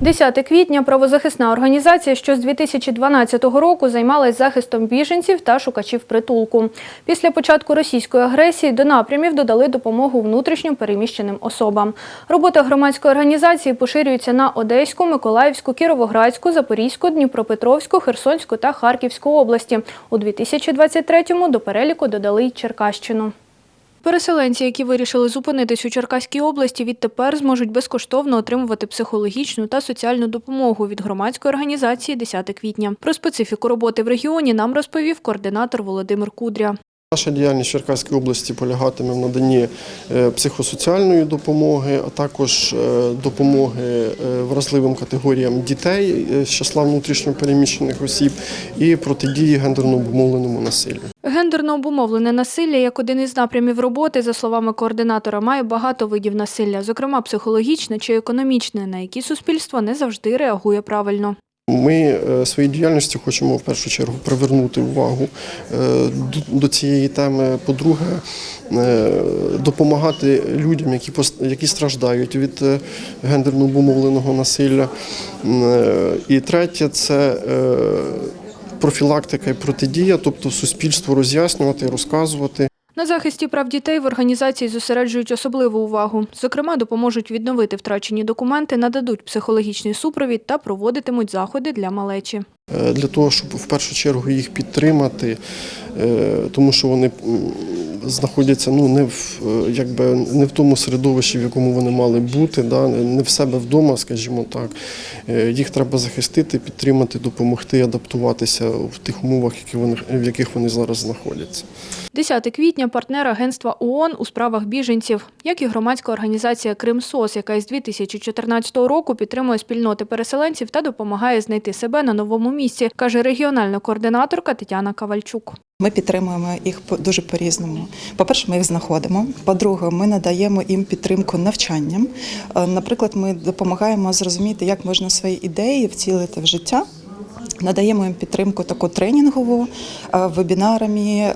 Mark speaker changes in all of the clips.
Speaker 1: 10 квітня правозахисна організація, що з 2012 року займалась захистом біженців та шукачів притулку. Після початку російської агресії до напрямів додали допомогу внутрішньо переміщеним особам. Робота громадської організації поширюється на Одеську, Миколаївську, Кіровоградську, Запорізьку, Дніпропетровську, Херсонську та Харківську області. У 2023-му до переліку додали й Черкащину. Переселенці, які вирішили зупинитись у Черкаській області, відтепер зможуть безкоштовно отримувати психологічну та соціальну допомогу від громадської організації 10 квітня. Про специфіку роботи в регіоні нам розповів координатор Володимир Кудря.
Speaker 2: Наша діяльність в Черкаській області полягатиме в наданні е, психосоціальної допомоги, а також е, допомоги е, вразливим категоріям дітей з числа внутрішньо переміщених осіб і протидії гендерно обумовленому насиллю.
Speaker 1: Гендерно обумовлене насилля як один із напрямів роботи, за словами координатора, має багато видів насилля, зокрема психологічне чи економічне, на які суспільство не завжди реагує правильно.
Speaker 2: Ми е, своєю діяльністю хочемо в першу чергу привернути увагу е, до- цієї теми. По-друге, е, допомагати людям, які які страждають від гендерно обумовленого насилля. І третє це профілактика і протидія, тобто суспільству роз'яснювати, розказувати.
Speaker 1: На захисті прав дітей в організації зосереджують особливу увагу. Зокрема, допоможуть відновити втрачені документи, нададуть психологічний супровід та проводитимуть заходи для малечі.
Speaker 2: Е, для того, щоб в першу чергу їх підтримати, е, тому що вони знаходяться ну не в е, якби не в тому середовищі, в якому вони мали бути, да, не в себе вдома, скажімо так. Е, Їх треба захистити, підтримати, допомогти адаптуватися в тих умовах, які вони в яких вони зараз знаходяться.
Speaker 1: 10 квітня партнер агентства ООН у справах біженців, як і громадська організація Кримсос, яка із 2014 року підтримує спільноти переселенців та допомагає знайти себе на новому місці, каже регіональна координаторка Тетяна Кавальчук.
Speaker 3: Ми підтримуємо їх по- дуже по-різному. По-перше, ми їх знаходимо. По-друге, ми надаємо їм підтримку навчанням. Е, Наприклад, ми допомагаємо зрозуміти, як можна свої ідеї втілити в життя. Надаємо їм підтримку таку тренінгову, е, вебінарами, е,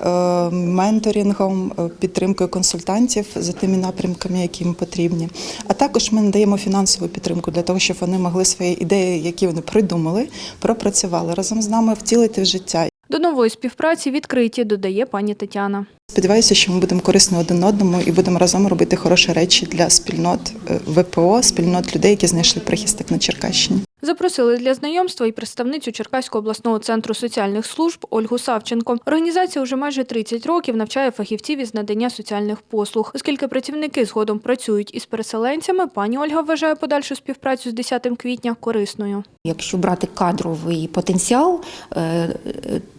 Speaker 3: менторингом, підтримкою консультантів за тими напрямками, які їм потрібні. А також ми надаємо фінансову підтримку для того, щоб вони могли свої ідеї, які вони придумали, пропрацювали разом з нами, втілити в життя.
Speaker 1: До нової співпраці відкриті, додає пані Тетяна.
Speaker 3: Сподіваюся, що ми будемо корисні один одному і будемо разом робити хороші речі для спільнот е, ВПО, спільнот людей, які знайшли прихисток на Черкащині.
Speaker 1: Запросили для знайомства і представницю Черкаського обласного центру соціальних служб Ольгу Савченко. Організація уже майже 30 років навчає фахівців із надання соціальних послуг. Оскільки працівники згодом працюють із переселенцями, пані Ольга вважає подальшу співпрацю з 10 квітня корисною.
Speaker 4: Якщо брати кадровий потенціал, е,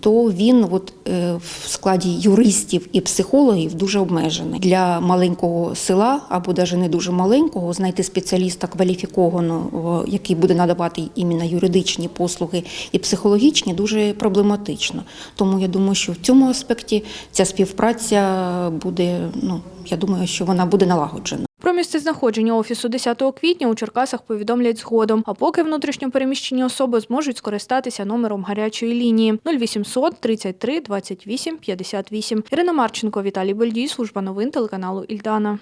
Speaker 4: то він от е, в складі юристів і психологів дуже обмежений. Для маленького села або навіть не дуже маленького знайти спеціаліста кваліфікованого, який буде надавати іменно юридичні послуги і психологічні, дуже проблематично. Тому я думаю, що в цьому аспекті ця співпраця буде. Ну я думаю, що вона буде налагоджена.
Speaker 1: Про місце знаходження офісу 10 квітня у Черкасах повідомлять згодом. А поки внутрішньо переміщені особи зможуть скористатися номером гарячої лінії 0800 33 28 58. Ірина Марченко, Віталій Бельдій, служба новин телеканалу Ільдана.